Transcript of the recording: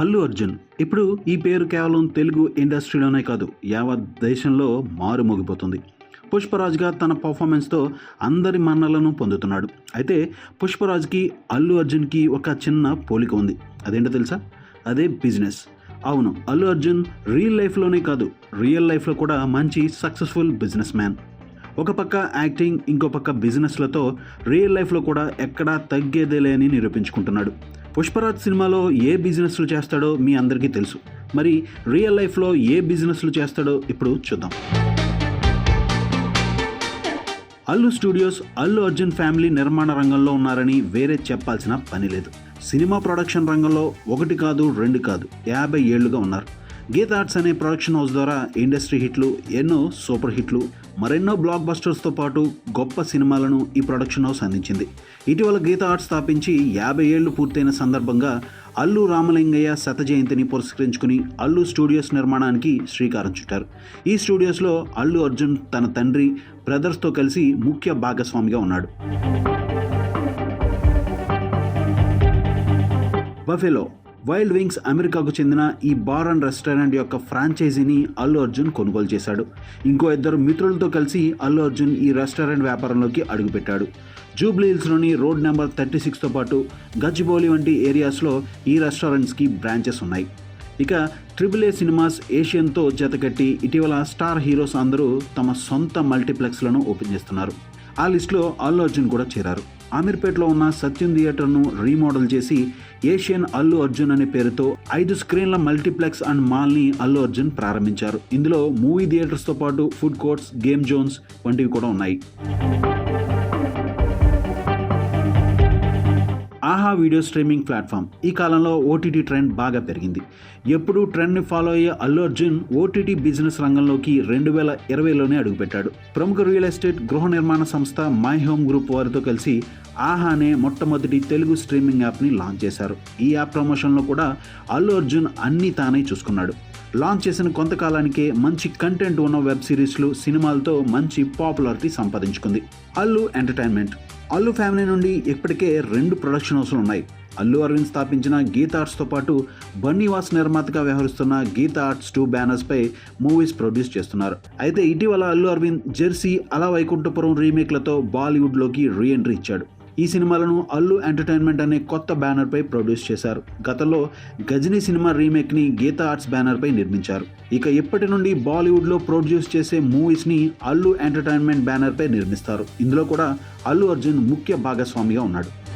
అల్లు అర్జున్. ఇప్పుడు ఈ పేరు కేవలం తెలుగు ఇండస్ట్రీలోనే కాదు యావత్ దేశంలో మారుమోగిపోతుంది పుష్పరాజ్గా తన పర్ఫార్మెన్స్తో అందరి మన్నలను పొందుతున్నాడు. అయితే పుష్పరాజ్కి అల్లు అర్జున్కి ఒక చిన్న పోలిక ఉంది. అదేంటో తెలుసా? అదే బిజినెస్ అవును అల్లు అర్జున్ రియల్ లైఫ్లోనే కాదు రియల్ లైఫ్లో కూడా మంచి సక్సెస్ఫుల్ బిజినెస్ మ్యాన్ ఒక పక్క యాక్టింగ్ ఇంకో పక్క బిజినెస్లతో రియల్ లైఫ్లో కూడా ఎక్కడా తగ్గేదేలే అని నిరూపించుకుంటున్నాడు. పుష్పరాజ్ సినిమాలో ఏ బిజినెస్లు చేస్తాడో మీ అందరికీ తెలుసు. మరి రియల్ లైఫ్లో ఏ బిజినెస్లు చేస్తాడో ఇప్పుడు చూద్దాం. అల్లు స్టూడియోస్ అల్లు అర్జున్ ఫ్యామిలీ నిర్మాణ రంగంలో ఉన్నారని వేరే చెప్పాల్సిన పని లేదు. సినిమా ప్రొడక్షన్ రంగంలో ఒకటి కాదు రెండు కాదు యాభై ఏళ్ళుగా ఉన్నారు. గీత ఆర్ట్స్ అనే ప్రొడక్షన్ హౌస్ ద్వారా ఇండస్ట్రీ హిట్లు ఎన్నో సూపర్ హిట్లు మరెన్నో బ్లాక్ బస్టర్స్తో పాటు గొప్ప సినిమాలను ఈ ప్రొడక్షన్ హౌస్ అందించింది. ఇటీవల గీత ఆర్ట్స్ స్థాపించి యాభై ఏళ్ళు పూర్తయిన సందర్భంగా అల్లు రామలింగయ్య శత జయంతిని పురస్కరించుకుని అల్లు స్టూడియోస్ నిర్మాణానికి శ్రీకారం చుట్టారు. ఈ స్టూడియోస్లో అల్లు అర్జున్ తన తండ్రి బ్రదర్స్తో కలిసి ముఖ్య భాగస్వామిగా ఉన్నాడు. బఫెలో వైల్డ్ వింగ్స్ అమెరికాకు చెందిన ఈ బార్ అండ్ రెస్టారెంట్ యొక్క ఫ్రాంచైజీని అల్లు అర్జున్ కొనుగోలు చేశాడు. ఇంకో ఇద్దరు మిత్రులతో కలిసి అల్లు అర్జున్ ఈ రెస్టారెంట్ వ్యాపారంలోకి అడుగుపెట్టాడు. జూబ్లీ హిల్స్లోని రోడ్ నెంబర్ థర్టీ సిక్స్తో పాటు గచ్చిబౌలి వంటి ఏరియాస్లో ఈ రెస్టారెంట్స్కి బ్రాంచెస్ ఉన్నాయి. ఇక ట్రిపుల్ ఏ సినిమాస్ ఏషియన్తో జతకట్టి ఇటీవల స్టార్ హీరోస్ అందరూ తమ సొంత మల్టీప్లెక్స్లను ఓపెన్ చేస్తున్నారు. ఆ లిస్టులో అల్లు అర్జున్ కూడా చేరారు. అమీర్పేటలో ఉన్న సత్యం థియేటర్ను రీమోడల్ చేసి ఏషియన్ అల్లు అర్జున్ అనే పేరుతో ఐదు స్క్రీన్ల మల్టీప్లెక్స్ అండ్ మాల్ని అల్లు అర్జున్ ప్రారంభించారు. ఇందులో మూవీ థియేటర్స్తో పాటు ఫుడ్ కోర్ట్స్ గేమ్ జోన్స్ వంటివి కూడా ఉన్నాయి. ఆహా వీడియో స్ట్రీమింగ్ ప్లాట్ఫామ్. ఈ కాలంలో ఓటీటీ ట్రెండ్ బాగా పెరిగింది. ఎప్పుడూ ట్రెండ్ని ఫాలో అయ్యే అల్లు అర్జున్ ఓటీటీ బిజినెస్ రంగంలోకి రెండు వేల ఇరవైలోనే అడుగుపెట్టాడు. ప్రముఖ రియల్ ఎస్టేట్ గృహ నిర్మాణ సంస్థ మై హోమ్ గ్రూప్ వారితో కలిసి ఆహా అనే మొట్టమొదటి తెలుగు స్ట్రీమింగ్ యాప్ని లాంచ్ చేశారు. ఈ యాప్ ప్రమోషన్లో కూడా అల్లు అర్జున్ అన్నీ తానే చూసుకున్నాడు. లాంచ్ చేసిన కొంతకాలానికే మంచి కంటెంట్ ఉన్న వెబ్ సిరీస్లు సినిమాలతో మంచి పాపులారిటీ సంపాదించుకుంది. అల్లు ఎంటర్టైన్మెంట్. అల్లు ఫ్యామిలీ నుండి ఇప్పటికే రెండు ప్రొడక్షన్ హౌస్లు ఉన్నాయి. అల్లు అరవింద్ స్థాపించిన గీత ఆర్ట్స్తో పాటు బన్నీవాస్ నిర్మాతగా వ్యవహరిస్తున్న గీత ఆర్ట్స్ టూ బ్యానర్స్పై మూవీస్ ప్రొడ్యూస్ చేస్తున్నారు. అయితే ఇటీవల అల్లు అరవింద్ జెర్సీ అలా వైకుంఠపురం రీమేక్లతో బాలీవుడ్లోకి రీ ఎంట్రీ ఇచ్చాడు. ఈ సినిమాలను అల్లు ఎంటర్టైన్మెంట్ అనే కొత్త బ్యానర్పై ప్రొడ్యూస్ చేశారు. గతంలో గజనీ సినిమా రీమేక్ని గీతా ఆర్ట్స్ బ్యానర్పై నిర్మించారు. ఇక ఇప్పటి నుండి బాలీవుడ్లో ప్రొడ్యూస్ చేసే మూవీస్ని అల్లు ఎంటర్టైన్మెంట్ బ్యానర్పై నిర్మిస్తారు. ఇందులో కూడా అల్లు అర్జున్ ముఖ్య భాగస్వామిగా ఉన్నాడు.